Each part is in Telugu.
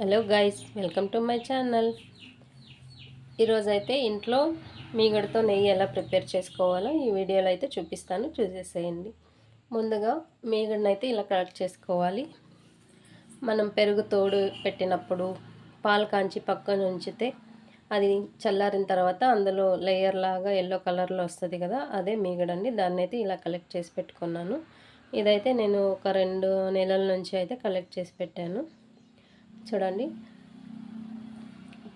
Hello guys welcome to my channel. ఈరోజైతే ఇంట్లో మీగడతో నెయ్యి ఎలా ప్రిపేర్ చేసుకోవాలో ఈ వీడియోలో అయితే చూపిస్తాను చూసేసేయండి. ముందుగా మీగడనైతే ఇలా కలెక్ట్ చేసుకోవాలి. మనం పెరుగు తోడు పెట్టినప్పుడు పాలు కాంచి పక్కన ఉంచితే అది చల్లారిన తర్వాత అందులో లేయర్ లాగా ఎల్లో కలర్లో వస్తుంది కదా అదే మీగడండి దాన్ని అయితే ఇలా కలెక్ట్ చేసి పెట్టుకున్నాను. ఇదైతే నేను ఒక రెండు నెలల నుంచి అయితే కలెక్ట్ చేసి పెట్టాను. చూడండి.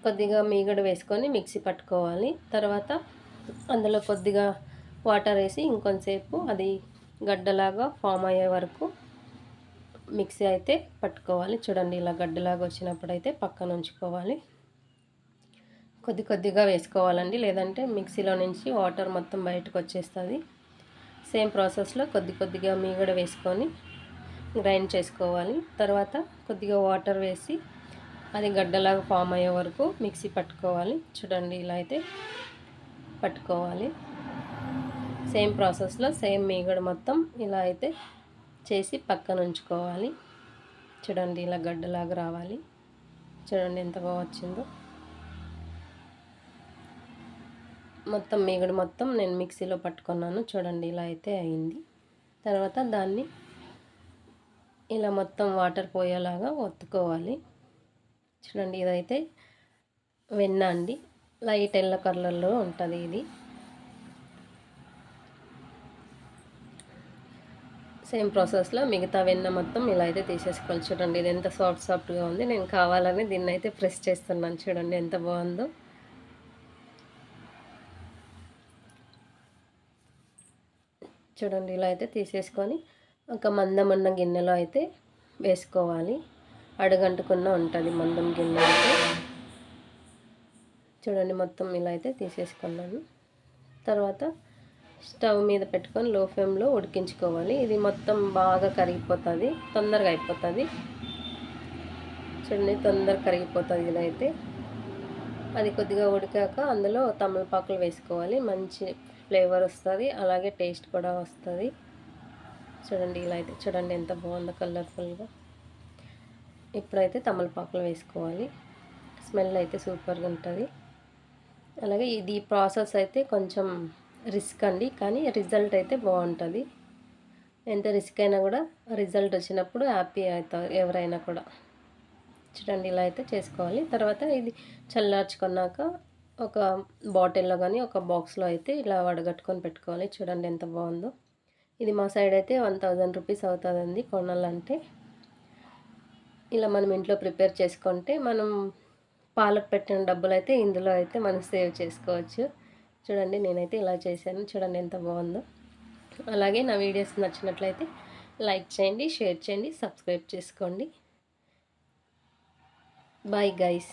కొద్దిగా మీగడ వేసుకొని మిక్సీ పట్టుకోవాలి. తర్వాత అందులో కొద్దిగా వాటర్ వేసి ఇంకొంతసేపు అది గడ్డలాగా ఫామ్ అయ్యే వరకు మిక్సీ అయితే పట్టుకోవాలి. చూడండి ఇలా గడ్డలాగా వచ్చినప్పుడు అయితే పక్కన ఉంచుకోవాలి. కొద్ది కొద్దిగా వేసుకోవాలండి. లేదంటే మిక్సీలో నుంచి వాటర్ మొత్తం బయటకు వచ్చేస్తుంది. సేమ్ ప్రాసెస్లో కొద్ది కొద్దిగా మీగడ వేసుకొని గ్రైండ్ చేసుకోవాలి. తర్వాత కొద్దిగా వాటర్ వేసి అది గడ్డలాగా ఫామ్ అయ్యే వరకు మిక్సీ పట్టుకోవాలి. చూడండి ఇలా అయితే పట్టుకోవాలి. సేమ్ ప్రాసెస్లో సేమ్ మీగడ మొత్తం ఇలా అయితే చేసి పక్కన ఉంచుకోవాలి. చూడండి ఇలా గడ్డలాగా రావాలి. చూడండి ఎంత బాగా వచ్చిందో. మొత్తం మీగడ మొత్తం నేను మిక్సీలో పట్టుకున్నాను. చూడండి ఇలా అయితే అయింది. తర్వాత దాన్ని ఇలా మొత్తం వాటర్ పోయేలాగా ఒత్తుకోవాలి. చూడండి ఇదైతే వెన్న అండి. లైట్ ఎల్లో కలర్లో ఉంటుంది ఇది. సేమ్ ప్రాసెస్లో మిగతా వెన్న మొత్తం ఇలా అయితే తీసేసుకోవాలి. చూడండి ఇది ఎంత సాఫ్ట్ సాఫ్ట్గా ఉంది. నేను కావాలని దీన్ని అయితే ప్రెస్ చేస్తున్నాను. చూడండి ఎంత బాగుందో. చూడండి ఇలా అయితే తీసేసుకొని ఒక మందమున్న గిన్నెలో అయితే వేసుకోవాలి. అడగంటుకున్న ఉంటుంది మందం గిన్నె అయితే. చూడండి మొత్తం ఇలా అయితే తీసేసుకున్నాను. తర్వాత స్టవ్ మీద పెట్టుకొని లో ఫ్లేమ్లో ఉడికించుకోవాలి. ఇది మొత్తం బాగా కరిగిపోతుంది తొందరగా అయిపోతుంది. చూడండి తొందరగా కరిగిపోతుంది ఇదైతే అది కొద్దిగా ఉడికాక అందులో తమలపాకులు వేసుకోవాలి. మంచి ఫ్లేవర్ వస్తుంది అలాగే టేస్ట్ కూడా వస్తుంది. చూడండి ఇలా అయితే చూడండి ఎంత బాగుందో కలర్ఫుల్గా ఇప్పుడైతే తమలపాకులు వేసుకోవాలి. స్మెల్ అయితే సూపర్గా ఉంటుంది. అలాగే ఇది ప్రాసెస్ అయితే కొంచెం రిస్క్ అండి కానీ రిజల్ట్ అయితే బాగుంటుంది. ఎంత రిస్క్ అయినా కూడా రిజల్ట్ వచ్చినప్పుడు హ్యాపీ అవుతారు ఎవరైనా కూడా. చూడండి ఇలా అయితే చేసుకోవాలి. తర్వాత ఇది చల్లార్చుకున్నాక ఒక బాటిల్లో కానీ ఒక బాక్స్లో అయితే ఇలా వడగట్టుకొని పెట్టుకోవాలి. చూడండి ఎంత బాగుందో. ఇది మా సైడ్ అయితే వన్ థౌజండ్ రూపీస్ అవుతుందండి కొనాలంటే. ఇలా మనం ఇంట్లో ప్రిపేర్ చేసుకుంటే మనం పాలకు పెట్టిన డబ్బులు అయితే ఇందులో అయితే మనం సేవ్ చేసుకోవచ్చు. చూడండి నేనైతే ఇలా చేశాను. చూడండి ఎంత బాగుందో. అలాగే నా వీడియోస్ నచ్చినట్లయితే లైక్ చేయండి షేర్ చేయండి సబ్స్క్రైబ్ చేసుకోండి. Bye guys.